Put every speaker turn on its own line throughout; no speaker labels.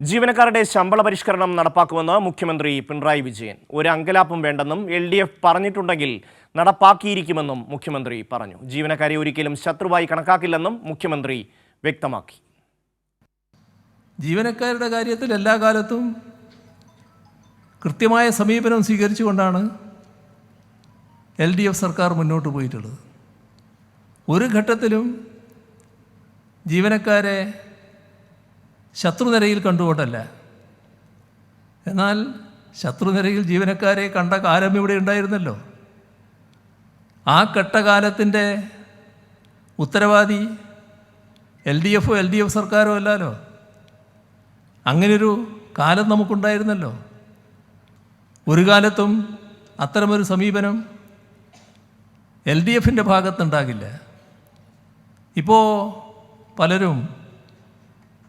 ജീവനക്കാരുടെ ശമ്പള പരിഷ്കരണം നടപ്പാക്കുമെന്ന് മുഖ്യമന്ത്രി പിണറായി വിജയൻ. ഒരു അങ്കലാപ്പും വേണ്ടെന്നും എൽ ഡി എഫ് പറഞ്ഞിട്ടുണ്ടെങ്കിൽ നടപ്പാക്കിയിരിക്കുമെന്നും മുഖ്യമന്ത്രി പറഞ്ഞു. ജീവനക്കാരെ ഒരിക്കലും ശത്രുവായി കണക്കാക്കില്ലെന്നും മുഖ്യമന്ത്രി വ്യക്തമാക്കി.
ജീവനക്കാരുടെ കാര്യത്തിൽ എല്ലാ കാലത്തും കൃത്യമായ സമീപനം സ്വീകരിച്ചുകൊണ്ടാണ് എൽ ഡി എഫ് സർക്കാർ മുന്നോട്ട് പോയിട്ടുള്ളത്. ഒരു ഘട്ടത്തിലും ജീവനക്കാരെ ശത്രുനിരയിൽ കണ്ടുകൊണ്ടല്ല എന്നാൽ ശത്രുനിരയിൽ ജീവനക്കാരെ കണ്ട കാലം ഇവിടെ ഉണ്ടായിരുന്നല്ലോ. ആ ഘട്ടകാലത്തിന്റെ ഉത്തരവാദി എൽ ഡി എഫോ എൽ ഡി എഫ് സർക്കാരോ അല്ലല്ലോ അങ്ങനൊരു കാലം നമുക്കുണ്ടായിരുന്നല്ലോ. ഒരു കാലത്തും അത്തരമൊരു സമീപനം എൽ ഡി എഫിന്റെ ഭാഗത്തുണ്ടാകില്ല. ഇപ്പോൾ പലരും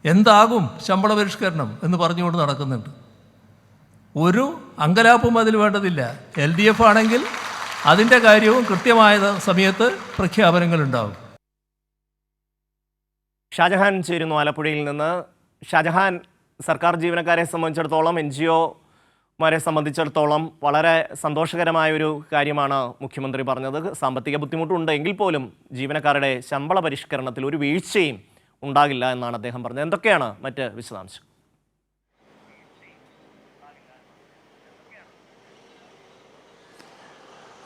എന്താകും ശമ്പള പരിഷ്കരണം എന്ന് പറഞ്ഞുകൊണ്ട് നടക്കുന്നുണ്ട്. ഒരു അങ്കലാപ്പും അതിൽ വേണ്ടതില്ല. എൽ ഡി എഫ് ആണെങ്കിൽ അതിന്റെ കാര്യവും കൃത്യമായ സമയത്ത് പ്രഖ്യാപനങ്ങൾ പ്രഖ്യാപനങ്ങളുണ്ടാവും.
ഷാജഹാൻ ചേരുന്നു ആലപ്പുഴയിൽ നിന്ന്. ഷാജഹാൻ സർക്കാർ ജീവനക്കാരെ സംബന്ധിച്ചിടത്തോളം എൻ ജി ഒമാരെ സംബന്ധിച്ചിടത്തോളം വളരെ സന്തോഷകരമായ ഒരു കാര്യമാണ് മുഖ്യമന്ത്രി പറഞ്ഞത്. സാമ്പത്തിക ബുദ്ധിമുട്ടുണ്ട് എങ്കിൽ പോലും ജീവനക്കാരുടെ ശമ്പള പരിഷ്കരണത്തിൽ ഒരു വീഴ്ചയും ഉണ്ടാകില്ല എന്നാണ് അദ്ദേഹം പറഞ്ഞത്. എന്തൊക്കെയാണ് മറ്റ് വിശദാംശം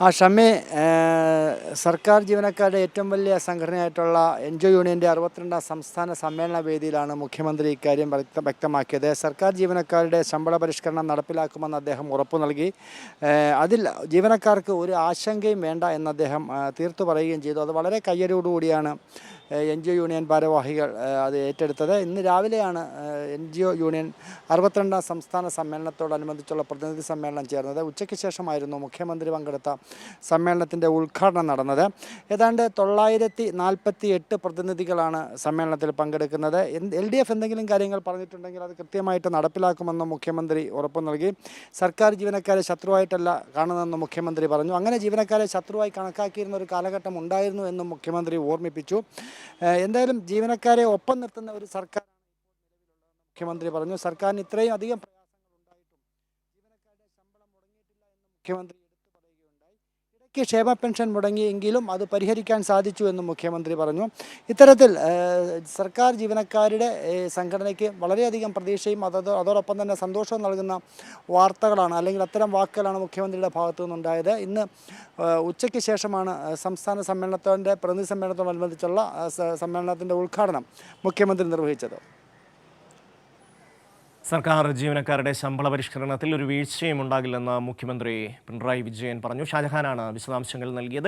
ആ ഷമ്മി സർക്കാർ ജീവനക്കാരുടെ ഏറ്റവും വലിയ സംഘടനയായിട്ടുള്ള എൻ ജി ഒ യൂണിയന്റെ അറുപത്തിരണ്ടാം സംസ്ഥാന സമ്മേളന വേദിയിലാണ് മുഖ്യമന്ത്രി ഇക്കാര്യം വ്യക്ത വ്യക്തമാക്കിയത്. സർക്കാർ ജീവനക്കാരുടെ ശമ്പള പരിഷ്കരണം നടപ്പിലാക്കുമെന്ന് അദ്ദേഹം ഉറപ്പു നൽകി. അതിൽ ജീവനക്കാർക്ക് ഒരു ആശങ്കയും വേണ്ട എന്ന് അദ്ദേഹം തീർത്തു പറയുകയും ചെയ്തു. അത് വളരെ കയ്യടിയോടുകൂടിയാണ് എൻ ജി ഒ യൂണിയൻ ഭാരവാഹികൾ അത് ഏറ്റെടുത്തത്. ഇന്ന് രാവിലെയാണ് എൻ ജി ഒ യൂണിയൻ അറുപത്തിരണ്ടാം സംസ്ഥാന സമ്മേളനത്തോടനുബന്ധിച്ചുള്ള പ്രതിനിധി സമ്മേളനം ചേർന്നത്. ഉച്ചയ്ക്ക് ശേഷമായിരുന്നു മുഖ്യമന്ത്രി പങ്കെടുത്ത സമ്മേളനത്തിന്റെ ഉദ്ഘാടനം നടന്നത്. ഏതാണ്ട് തൊള്ളായിരത്തി നാൽപ്പത്തി എട്ട് പ്രതിനിധികളാണ് സമ്മേളനത്തിൽ പങ്കെടുക്കുന്നത്. എൽ ഡി എഫ് എന്തെങ്കിലും കാര്യങ്ങൾ പറഞ്ഞിട്ടുണ്ടെങ്കിൽ അത് കൃത്യമായിട്ട് നടപ്പിലാക്കുമെന്നും മുഖ്യമന്ത്രി ഉറപ്പു നൽകി. സർക്കാർ ജീവനക്കാരെ ശത്രുവായിട്ടല്ല കാണുന്നതെന്ന് മുഖ്യമന്ത്രി പറഞ്ഞു. അങ്ങനെ ജീവനക്കാരെ ശത്രുവായി കണക്കാക്കിയിരുന്ന ഒരു കാലഘട്ടം ഉണ്ടായിരുന്നു എന്നും മുഖ്യമന്ത്രി ഓർമ്മിപ്പിച്ചു. എന്തായാലും ജീവനക്കാരെ ഒപ്പം നിർത്തുന്ന ഒരു സർക്കാർ മുഖ്യമന്ത്രി പറഞ്ഞു. സർക്കാരിന് ഇത്രയും അധികം പ്രയാസങ്ങൾ ഉണ്ടായിട്ടും ജീവനക്കാരുടെ ശമ്പളം മുടങ്ങിയിട്ടില്ല എന്ന് മുഖ്യമന്ത്രി ഇടയ്ക്ക് ക്ഷേമ പെൻഷൻ മുടങ്ങിയെങ്കിലും അത് പരിഹരിക്കാൻ സാധിച്ചു എന്നും മുഖ്യമന്ത്രി പറഞ്ഞു. ഇത്തരത്തിൽ സർക്കാർ ജീവനക്കാരുടെ സംഘടനയ്ക്ക് വളരെയധികം പ്രതീക്ഷയും അതത് അതോടൊപ്പം തന്നെ സന്തോഷവും നൽകുന്ന വാർത്തകളാണ് അല്ലെങ്കിൽ അത്തരം വാക്കുകളാണ് മുഖ്യമന്ത്രിയുടെ ഭാഗത്തു നിന്നുണ്ടായത്. ഇന്ന് ഉച്ചയ്ക്ക് ശേഷമാണ് സംസ്ഥാന സമ്മേളനത്തിന്റെ പ്രതിനിധി സമ്മേളനത്തോടനുബന്ധിച്ചുള്ള സമ്മേളനത്തിന്റെ ഉദ്ഘാടനം മുഖ്യമന്ത്രി നിർവഹിച്ചത്.
സർക്കാർ ജീവനക്കാരുടെ ശമ്പള പരിഷ്കരണത്തിൽ ഒരു വീഴ്ചയും ഉണ്ടാകില്ലെന്ന് മുഖ്യമന്ത്രി പിണറായി വിജയൻ പറഞ്ഞു. ഷാജഹാനാണ് വിശദാംശങ്ങൾ നൽകിയത്.